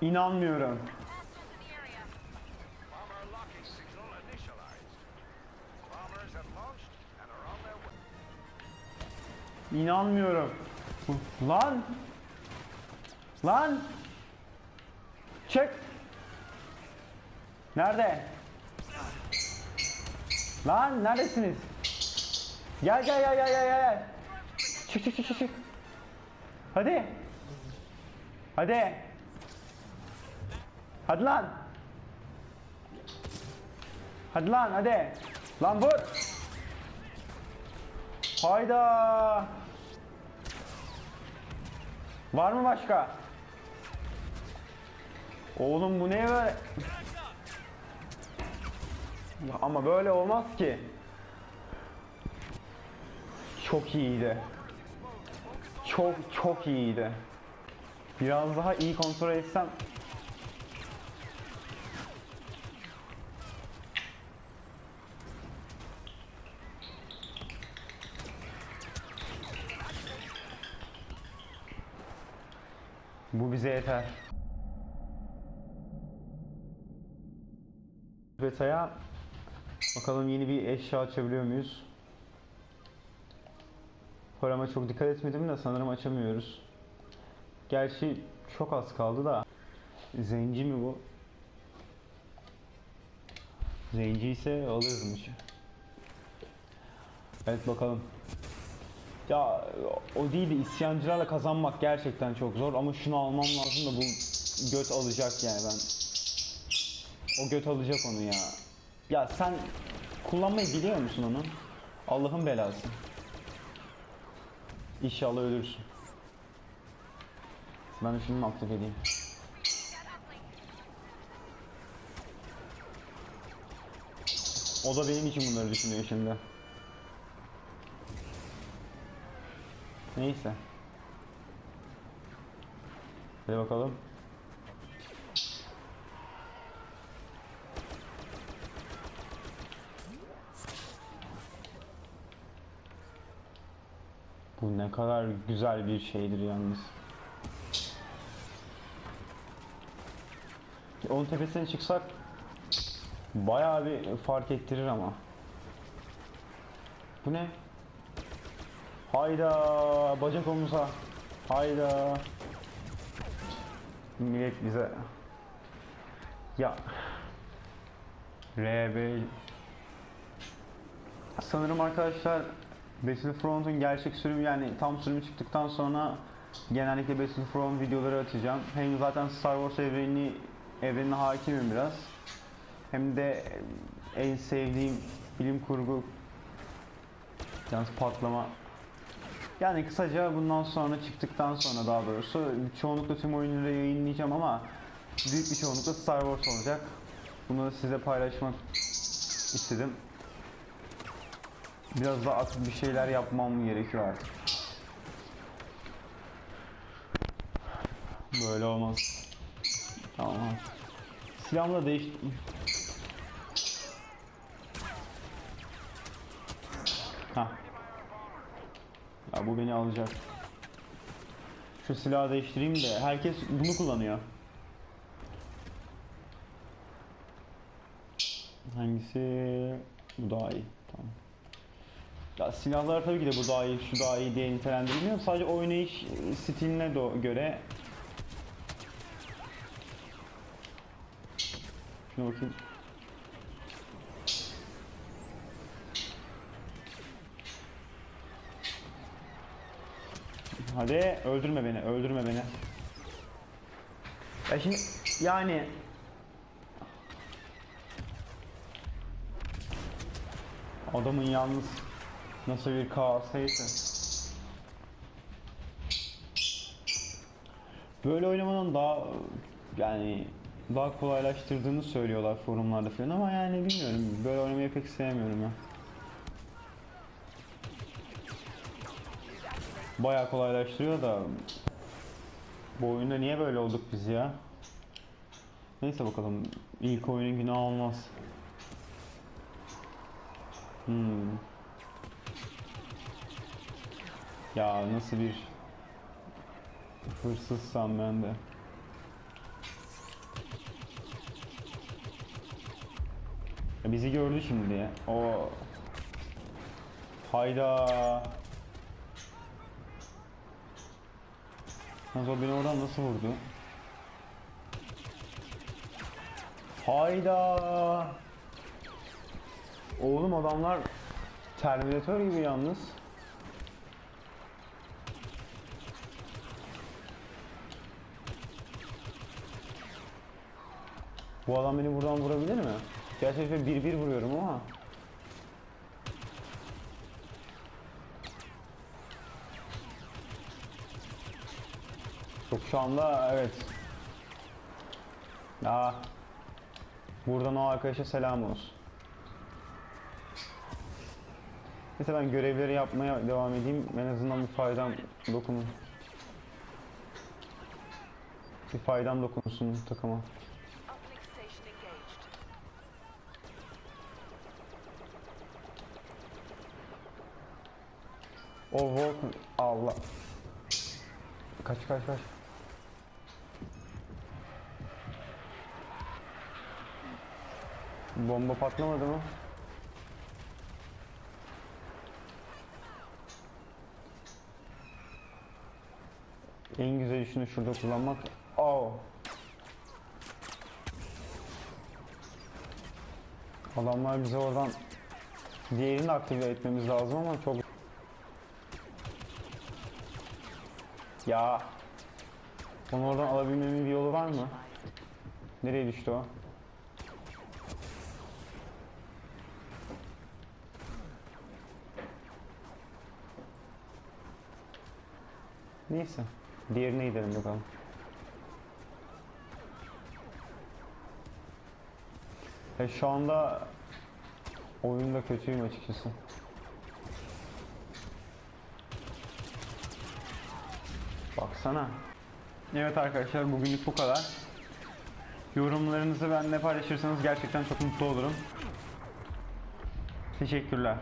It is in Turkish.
İnanmıyorum. İnanmıyorum. Lan! Lan! Çık! Nerede? Lan neredesiniz? Gel gel gel gel gel gel. Çık çık çık çık. Hadi. Hadi. Hadi lan. Hadi lan hadi. Lan vur. Hayda. Var mı başka? Oğlum bu ne böyle? Ama böyle olmaz ki. Çok iyiydi. Çok çok iyiydi. Biraz daha iyi kontrol etsem Bu bize yeter. Beta'ya bakalım yeni bir eşya açabiliyor muyuz? Parama çok dikkat etmedim de sanırım açamıyoruz. Gerçi çok az kaldı da. Zenci mi bu? Zenci ise alırmış. Evet bakalım. Ya o değil de isyancılarla kazanmak gerçekten çok zor ama şunu almam lazım da bu göt alacak yani ben. O göt alacak onu ya. Ya sen kullanmayı biliyor musun onu? Allah'ın belası. İnşallah ölürsün. Ben de şunu aktif edeyim. O da benim için bunları düşünüyor şimdi. Neyse. Hadi bakalım. Bu ne kadar güzel bir şeydir yalnız. Onun tepesine çıksak bayağı bir fark ettirir ama. Bu ne? Hayda bacak omuza. Hayda. Millet bize ya RB Sanırım arkadaşlar Battlefront'un gerçek sürümü yani tam sürümü çıktıktan sonra genellikle Battlefront videoları atacağım. Hem zaten Star Wars evrenini evrenine hakimim biraz. Hem de en sevdiğim bilim kurgu yalnız patlama yani kısaca bundan sonra çıktıktan sonra daha doğrusu çoğunlukla tüm oyunları yayınlayacağım ama büyük bir çoğunlukla Star Wars olacak. Bunu size paylaşmak istedim. Biraz daha aktif bir şeyler yapmam gerekiyor artık. Böyle olmaz. Tamam. Silahımı da değiş... Ya bu beni alacak. Şu silahı değiştireyim de herkes bunu kullanıyor. Hangisi? Bu daha iyi. Tamam. Ya silahlar tabii ki de bu daha iyi, şu daha iyi diye nitelendirilmiyor. Sadece oynayış stiline göre Şuna bakayım. Hadi öldürme beni, öldürme beni. Ya şimdi yani adamın yalnız nasıl bir kaosaysa. Böyle oynamanın daha yani daha kolaylaştırdığını söylüyorlar forumlarda falan ama yani bilmiyorum. Böyle oynamayı pek sevmiyorum ya. Bayağı kolaylaştırıyor da bu oyunda niye böyle olduk biz ya? Neyse bakalım. İlk oyunun günah olmaz. Hmm. Ya nasıl bir hırsızsam ben de. Ya bizi gördü şimdi. O hayda. O beni oradan nasıl vurdu? Hayda. Oğlum adamlar Terminator gibi yalnız. Bu adam beni buradan vurabilir mi? Gerçekten bir bir vuruyorum ama. Çok şu anda evet. Aa. Buradan o arkadaşa selam olsun. Neyse ben görevleri yapmaya devam edeyim. En azından bir faydam dokunun. Bir faydam dokunsun takıma. O Volk Allah. Kaç kaç kaç. Bomba patlamadı mı? En güzel şunu şurada kullanmak. Oh. Adamlar bize oradan diğerini aktive etmemiz lazım ama çok Ya. Onu oradan alabilmemin bir yolu var mı? Nereye düştü o? Neyse. Diğerine gidelim bakalım. E şu anda oyunda kötüyüm açıkçası. Baksana. Evet arkadaşlar bugünlük bu kadar. Yorumlarınızı benimle paylaşırsanız gerçekten çok mutlu olurum. Teşekkürler.